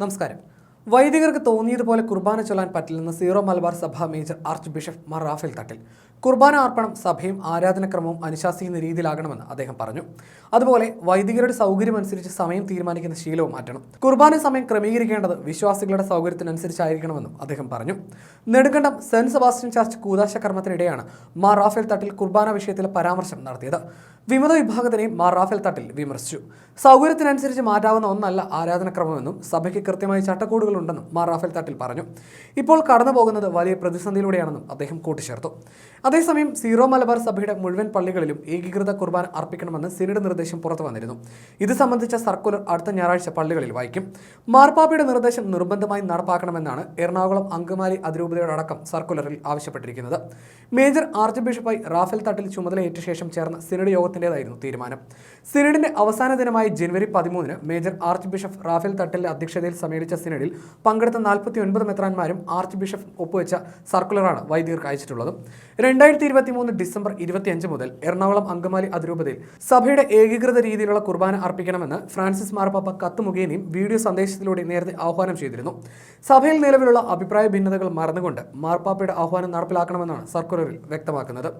നമസ്കാരം. വൈദികർക്ക് തോന്നിയതുപോലെ കുർബാന ചൊല്ലാൻ പറ്റില്ലെന്ന് സീറോ മലബാർ സഭ major archbishop Mar Rafale Thattil. കുർബാന അർപ്പണം സഭയും ആരാധനക്രമവും അനുശാസിക്കുന്ന രീതിയിലാകണമെന്ന് അദ്ദേഹം പറഞ്ഞു. അതുപോലെ വൈദികരുടെ സൗകര്യമനുസരിച്ച് സമയം തീരുമാനിക്കുന്ന ശീലവും മാറ്റണം. കുർബാന സമയം ക്രമീകരിക്കേണ്ടത് വിശ്വാസികളുടെ സൗകര്യത്തിനനുസരിച്ചായിരിക്കണമെന്നും അദ്ദേഹം പറഞ്ഞു. നെടുങ്കണ്ടം സെന്റ് സെബാസ്റ്റ്യൻ ചർച്ച് കൂതാശ കർമ്മത്തിനിടെയാണ് മാർ റാഫേൽ തട്ടിൽ കുർബാന വിഷയത്തിലെ പരാമർശം നടത്തിയത്. വിമത വിഭാഗത്തിനെയും മാർ റാഫേൽ തട്ടിൽ വിമർശിച്ചു. സൗകര്യത്തിനനുസരിച്ച് മാറ്റാവുന്ന ഒന്നല്ല ആരാധനക്രമമെന്നും സഭയ്ക്ക് കൃത്യമായ ചട്ടക്കൂടുകളുണ്ടെന്നും മാർ റാഫേൽ തട്ടിൽ പറഞ്ഞു. ഇപ്പോൾ കടന്നു വലിയ പ്രതിസന്ധിയിലൂടെയാണെന്നും അദ്ദേഹം കൂട്ടിച്ചേർത്തു. അതേസമയം സീറോ മലബാർ സഭയുടെ മുഴുവൻ പള്ളികളിലും ഏകീകൃത കുർബാന അർപ്പിക്കണമെന്ന് സിനഡ് നിർദ്ദേശം പുറത്തു വന്നിരുന്നു. ഇത് സംബന്ധിച്ച സർക്കുലർ അടുത്ത ഞായറാഴ്ച പള്ളികളിൽ വായിക്കും. മാർപ്പാപ്പയുടെ നിർദ്ദേശം നിർബന്ധമായി നടപ്പാക്കണമെന്നാണ് എറണാകുളം അങ്കമാലി അതിരൂപതയുടെ അടക്കം സർക്കുലറിൽ ആവശ്യപ്പെട്ടിരിക്കുന്നത്. മേജർ ആർച്ച് ബിഷപ്പായി റാഫേൽ തട്ടിൽ ചുമതലയേറ്റ ശേഷം ചേർന്ന സിനഡ് യോഗത്തിന്റെതായിരുന്നു തീരുമാനം. സിനഡിന്റെ അവസാന ദിനമായ ജനുവരി പതിമൂന്നിന് മേജർ ആർച്ച് ബിഷപ്പ് റാഫേൽ തട്ടലിന്റെ അധ്യക്ഷതയിൽ സമ്മേളിച്ച സിനഡിൽ പങ്കെടുത്ത നാൽപ്പത്തി ഒൻപത് മെത്രാന്മാരും ആർച്ച് ബിഷപ്പ് ഒപ്പുവെച്ച സർക്കുലറാണ് വൈദികർക്ക് അയച്ചിട്ടുള്ളത്. രണ്ടായിരത്തി ഇരുപത്തി മൂന്ന് ഡിസംബർ ഇരുപത്തിയഞ്ച് മുതൽ എറണാകുളം അങ്കമാലി അതിരൂപതയിൽ സഭയുടെ ഏകീകൃത രീതിയിലുള്ള കുർബാന അർപ്പിക്കണമെന്ന് ഫ്രാൻസിസ് മാർപ്പാപ്പ കത്ത് മുഖേനയും വീഡിയോ സന്ദേശത്തിലൂടെ നേരത്തെ ആഹ്വാനം ചെയ്തിരുന്നു. സഭയിൽ നിലവിലുള്ള അഭിപ്രായ ഭിന്നതകൾ മറന്നുകൊണ്ട് മാർപ്പാപ്പയുടെ ആഹ്വാനം നടപ്പിലാക്കണമെന്നാണ് സർക്കുലറിൽ വ്യക്തമാക്കുന്നത്.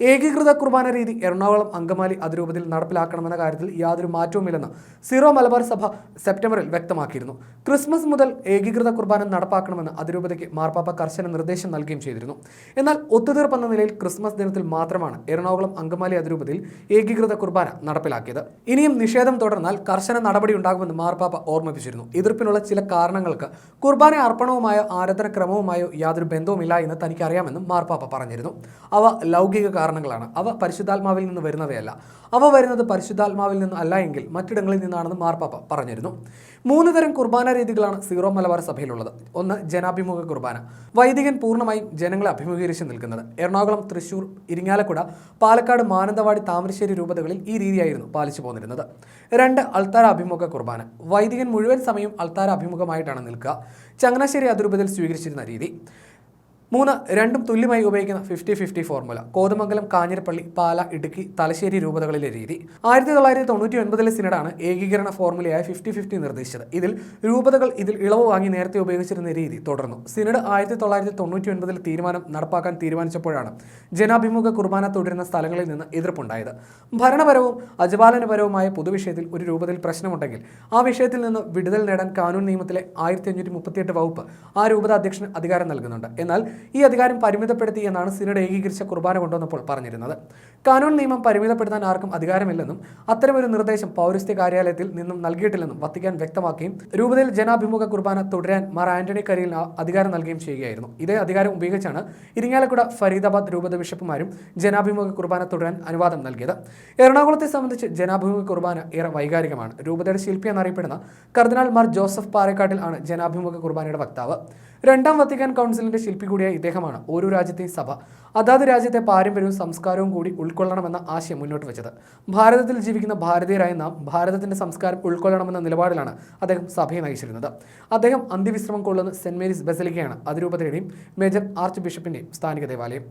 ഏകീകൃത കുർബാന രീതി എറണാകുളം അങ്കമാലി അതിരൂപതയിൽ നടപ്പിലാക്കണമെന്ന കാര്യത്തിൽ യാതൊരു മാറ്റവുമില്ലെന്ന് സീറോ മലബാർ സഭ സെപ്റ്റംബറിൽ വ്യക്തമാക്കിയിരുന്നു. ക്രിസ്മസ് മുതൽ ഏകീകൃത കുർബാന നടപ്പാക്കണമെന്ന് അതിരൂപതയ്ക്ക് മാർപ്പാപ്പ കർശന നിർദ്ദേശം നൽകുകയും ചെയ്തിരുന്നു. എന്നാൽ ഒത്തുതീർപ്പെന്ന നിലയിൽ ക്രിസ്മസ് ദിനത്തിൽ മാത്രമാണ് എറണാകുളം അങ്കമാലി അതിരൂപതയിൽ ഏകീകൃത കുർബാന നടപ്പിലാക്കിയത്. ഇനിയും നിഷേധം തുടർന്നാൽ കർശന നടപടി ഉണ്ടാകുമെന്ന് മാർപ്പാപ്പ ഓർമ്മിപ്പിച്ചിരുന്നു. എതിർപ്പിനുള്ള ചില കാരണങ്ങൾക്ക് കുർബാന അർപ്പണവുമായോ ആരാധനക്രമവുമായോ യാതൊരു ബന്ധവുമില്ല എന്ന് തനിക്കറിയാമെന്നും മാർപ്പാപ്പ പറഞ്ഞിരുന്നു. അവ ലൗകിക കാരണങ്ങളാണ്. അവ പരിശുദ്ധാത്മാവിൽ നിന്ന് വരുന്നവയല്ല. അവ വരുന്നത് പരിശുദ്ധാത്മാവിൽ നിന്ന് അല്ല എങ്കിൽ മറ്റിടങ്ങളിൽ നിന്നാണെന്ന് മാർപ്പാപ്പ പറഞ്ഞിരുന്നു. മൂന്ന് തരം കുർബാന രീതികളാണ് സീറോ മലബാർ സഭയിലുള്ളത്. ഒന്ന് ജനാഭിമുഖ കുർബാന. വൈദികൻ പൂർണമായും ജനങ്ങളെ അഭിമുഖീകരിച്ച് നിൽക്കുന്നത്. എറണാകുളം തൃശൂർ ഇരിങ്ങാലക്കുട പാലക്കാട് മാനന്തവാടി താമരശ്ശേരി രൂപതകളിൽ ഈ രീതിയായിരുന്നു പാലിച്ചു പോന്നിരുന്നത്. രണ്ട് അൾത്താര അഭിമുഖ കുർബാന. വൈദികൻ മുഴുവൻ സമയം അൾത്താര അഭിമുഖമായിട്ടാണ് നിൽക്കുക. ചങ്ങനാശ്ശേരി അതിരൂപതയിൽ സ്വീകരിച്ചിരുന്ന രീതി. മൂന്ന് രണ്ടും തുല്യമായി ഉപയോഗിക്കുന്ന fifty fifty formula Kothamangalam Kanjirappally Pala Idukki Thalassery രൂപതകളിലെ രീതി. ആയിരത്തി തൊള്ളായിരത്തി തൊണ്ണൂറ്റി ഒൻപതിലെ സിനഡാണ് ഏകീകരണ ഫോർമുലയായ ഫിഫ്റ്റി ഫിഫ്റ്റി നിർദ്ദേശിച്ചത്. ഇതിൽ രൂപതകൾ ഇതിൽ ഇളവ് വാങ്ങി നേരത്തെ ഉപയോഗിച്ചിരുന്ന രീതി തുടർന്നു. സിനഡ് ആയിരത്തി തൊള്ളായിരത്തി തൊണ്ണൂറ്റി ഒൻപതിൽ തീരുമാനം നടപ്പാക്കാൻ തീരുമാനിച്ചപ്പോഴാണ് ജനാഭിമുഖ കുർബാന തുടരുന്ന സ്ഥലങ്ങളിൽ നിന്ന് എതിർപ്പുണ്ടായത്. ഭരണപരവും അജപാലനപരവുമായ പൊതുവിഷയത്തിൽ ഒരു രൂപതയിൽ പ്രശ്നമുണ്ടെങ്കിൽ ആ വിഷയത്തിൽ നിന്ന് വിടുതൽ നേടാൻ കാനൂൻ നിയമത്തിലെ ആയിരത്തി അഞ്ഞൂറ്റി മുപ്പത്തിയെട്ട് വകുപ്പ് ആ രൂപത അധ്യക്ഷന് അധികാരം നൽകുന്നുണ്ട്. എന്നാൽ ഈ അധികാരം പരിമിതപ്പെടുത്തി എന്നാണ് സിനഡ് ഏകീകരിച്ച കുർബാന കൊണ്ടുവന്നപ്പോൾ പറഞ്ഞിരുന്നത്. കാനൂൺ നിയമം പരിമിതപ്പെടുത്താൻ ആർക്കും അധികാരമില്ലെന്നും അത്തരമൊരു നിർദ്ദേശം പൗരസ്ത്യ കാര്യാലയത്തിൽ നിന്നും നൽകിയിട്ടില്ലെന്നും വത്തിക്കാൻ വ്യക്തമാക്കുകയും രൂപതയിൽ ജനാഭിമുഖ കുർബാന തുടരാൻ മാർ ആന്റണി കരിയിലിന് അധികാരം നൽകുകയും ചെയ്യുകയായിരുന്നു. ഇതേ അധികാരം ഉപയോഗിച്ചാണ് ഇരിങ്ങാലക്കുട ഫരീദാബാദ് രൂപത ബിഷപ്പുമാരും ജനാഭിമുഖ കുർബാന തുടരാൻ അനുവാദം നൽകിയത്. എറണാകുളത്തെ സംബന്ധിച്ച് ജനാഭിമുഖ കുർബാന ഏറെ വൈകാരികമാണ്. രൂപതയുടെ ശില്പി എന്നറിയപ്പെടുന്ന കർദിനാൾ മാർ ജോസഫ് പാറേക്കാട്ടിൽ ആണ് ജനാഭിമുഖ കുർബാനയുടെ വക്താവ്. രണ്ടാം വത്തിക്കാൻ കൗൺസിലിന്റെ ശില്പി ഇദ്ദേഹമാണ് ഓരോ രാജ്യത്തെയും സഭ. അതാത് രാജ്യത്തെ പാരമ്പര്യവും സംസ്കാരവും കൂടി ഉൾക്കൊള്ളണമെന്ന ആശയം മുന്നോട്ട് വെച്ചത്. ഭാരതത്തിൽ ജീവിക്കുന്ന ഭാരതീയരായ നാം ഭാരതത്തിന്റെ സംസ്കാരം ഉൾക്കൊള്ളണമെന്ന നിലപാടിലാണ് അദ്ദേഹം സഭയെ നയിച്ചിരുന്നത്. അദ്ദേഹം അന്ത്യവിശ്രമം കൊള്ളുന്ന സെന്റ് മേരീസ് ബസലിക്കയാണ് അതിരൂപതയുടെയും മേജർ ആർച്ച് ബിഷപ്പിന്റെയും സ്ഥാനിക ദേവാലയം.